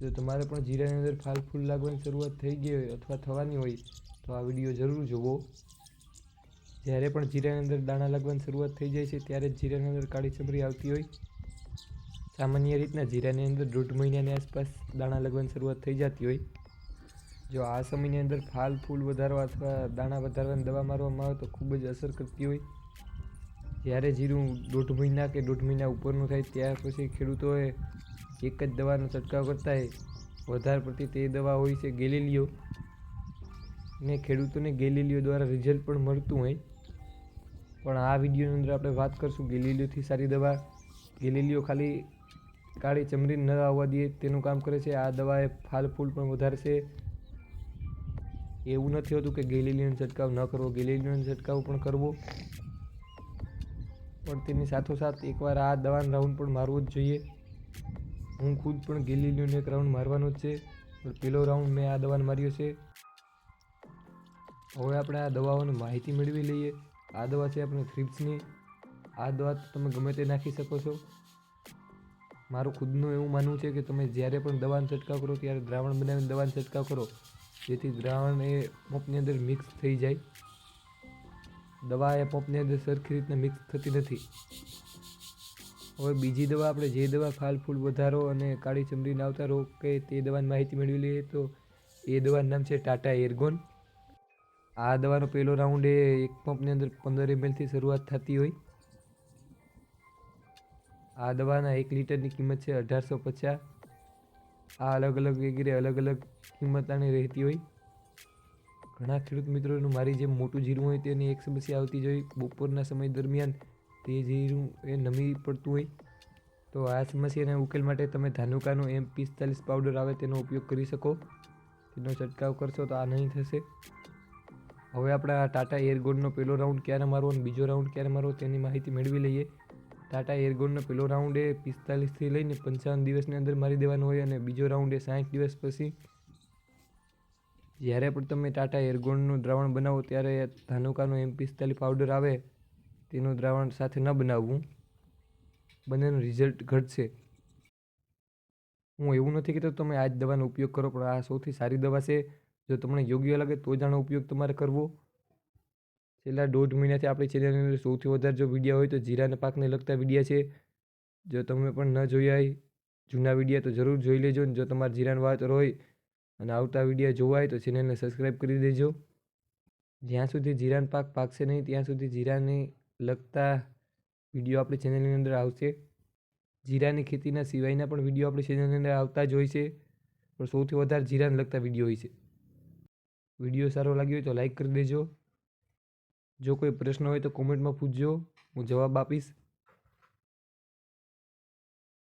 જો તમારે પણ જીરાની અંદર ફાલ ફૂલ લાગવાની શરૂઆત થઈ ગઈ હોય અથવા થવાની હોય, તો આ વીડિયો જરૂર જુઓ જ્યારે પણ જીરાની અંદર દાણા લાગવાની શરૂઆત થઈ જાય છે, ત્યારે જ જીરાની અંદર કાળી ચમરી આવતી હોય. સામાન્ય રીતના જીરાની અંદર દોઢ મહિનાની આસપાસ દાણા લાગવાની શરૂઆત થઈ જતી હોય. જો આ સમયની અંદર ફાલ ફૂલ વધારવા અથવા દાણા વધારવાની દવા મારવામાં આવે તો ખૂબ જ અસર કરતી હોય. જ્યારે જીરું દોઢ મહિના કે દોઢ મહિના ઉપરનું થાય, ત્યાર પછી ખેડૂતોએ એક જ દવાનો છંટકાવ કરતા વધારે પડતી તે દવા હોય છે ગેલીલિયો. ને ખેડૂતોને ગેલીલિયો દ્વારા રિઝલ્ટ પણ મળતું હોય. પણ આ વિડીયોની અંદર આપણે વાત કરશું ગેલીલિયોથી સારી દવા. ગેલીલિયો ખાલી કાળી ચમરી ન આવવા દે તેનું કામ કરે છે. આ દવા એ ફાલ ફૂલ પણ વધારશે એવું નથી હોતું કે ગેલીલિયોનો છંટકાવ ન કરવો. ગેલીલિયોનો છંટકાવ પણ કરવો. પણ તેની સાથોસાથ એકવાર આ દવાનો રાઉન્ડ પણ મારવો જ જોઈએ. હું ખુદ પણ ગેલીલિયોનો એક રાઉન્ડ મારવાનો જ છે. પણ પેલો રાઉન્ડ મેં આ દવાને માર્યો છે. હવે આપણે આ દવાઓની માહિતી મેળવી લઈએ. આ દવા છે આપણે થ્રિપ્સની. આ દવા તમે ગમે તે નાખી શકો છો. મારું ખુદનું એવું માનવું છે કે તમે જ્યારે પણ દવાનો છંટકાવ કરો, ત્યારે દ્રાવણ બનાવીને દવાનો છંટકાવ કરો. જેથી દ્રાવણ એ પંપની અંદર મિક્સ થઈ જાય. દવા એ પંપની અંદર સરખી રીતના મિક્સ થતી નથી. હવે બીજી દવા આપણે જે દવા ફાલ ફૂલ વધારો અને કાળી ચમડીને આવતા રોગ કે તે દવાની માહિતી મેળવી લઈએ તો એ દવાનું નામ છે ટાટા એર્ગોન. આ દવાનો પહેલો રાઉન્ડ એ એક પંપની અંદર પંદર એમએલથી શરૂઆત થતી હોય. આ દવાના એક લીટરની કિંમત છે અઢારસો પચાસ. આ અલગ અલગ વગેરે અલગ અલગ કિંમત આની રહેતી હોય. ઘણા ખેડૂત મિત્રોનું મારી જેમ મોટું જીરું હોય તેની એક સમસ્યા આવતી જ હોય. બપોરના સમય દરમિયાન તે જીરું એ નમી પડતું હોય, તો આ સમસ્યાને ઉકેલ માટે તમે ધાનુકાનો એમ પિસ્તાલીસ પાવડર આવે તેનો ઉપયોગ કરી શકો. તેનો છંટકાવ કરશો તો આ નહીં થશે. હવે આપણે આ ટાટા એરગોનનો પહેલો રાઉન્ડ ક્યારે મારવો અને બીજો રાઉન્ડ ક્યારે મારવો તેની માહિતી મેળવી લઈએ. ટાટા એરગોનનો પહેલો રાઉન્ડ એ પિસ્તાલીસથી લઈને પંચાવન દિવસની અંદર મારી દેવાનો હોય અને બીજો રાઉન્ડ એ સાઠ દિવસ પછી. જ્યારે પણ તમે ટાટા એરગોનનું દ્રાવણ બનાવો ત્યારે ધાનુકાનો એમ પિસ્તાલીસ પાવડર આવે તેનું દ્રાવણ સાથે ન બનાવવું. બંનેનું રિઝલ્ટ ઘટશે. હું એવું નથી કહેતો તમે આ જ દવાનો ઉપયોગ કરો, પણ આ સૌથી સારી દવા છે. જો તમને યોગ્ય લાગે તો જ આનો ઉપયોગ તમારે કરવો. છેલ્લા દોઢ મહિનાથી આપણી ચેનલની અંદર સૌથી વધારે જો વિડીયા હોય તો જીરાના પાકને લગતા વિડીયા છે. જો તમે પણ ન જોયા હોય જૂના વિડીયા તો જરૂર જોઈ લેજો ને જો તમારે જીરાની વાવેતર હોય અને આવતા વિડીયા જોવાય તો ચેનલને સબસ્ક્રાઈબ કરી દેજો. જ્યાં સુધી જીરાન પાક પાકશે નહીં, ત્યાં સુધી જીરાને લગતા વીડિયો આપણી ચેનલની અંદર આવશે. જીરાની ખેતીના સિવાયના પણ વીડિયો આપણી ચેનલની અંદર આવતા જ હોય છે. પણ સૌથી વધારે જીરાને લગતા વીડિયો હોય છે. વીડિયો સારો લાગ્યો હોય તો લાઈક કરી દેજો. જો કોઈ પ્રશ્ન હોય તો કોમેન્ટમાં પૂછજો. હું જવાબ આપીશ.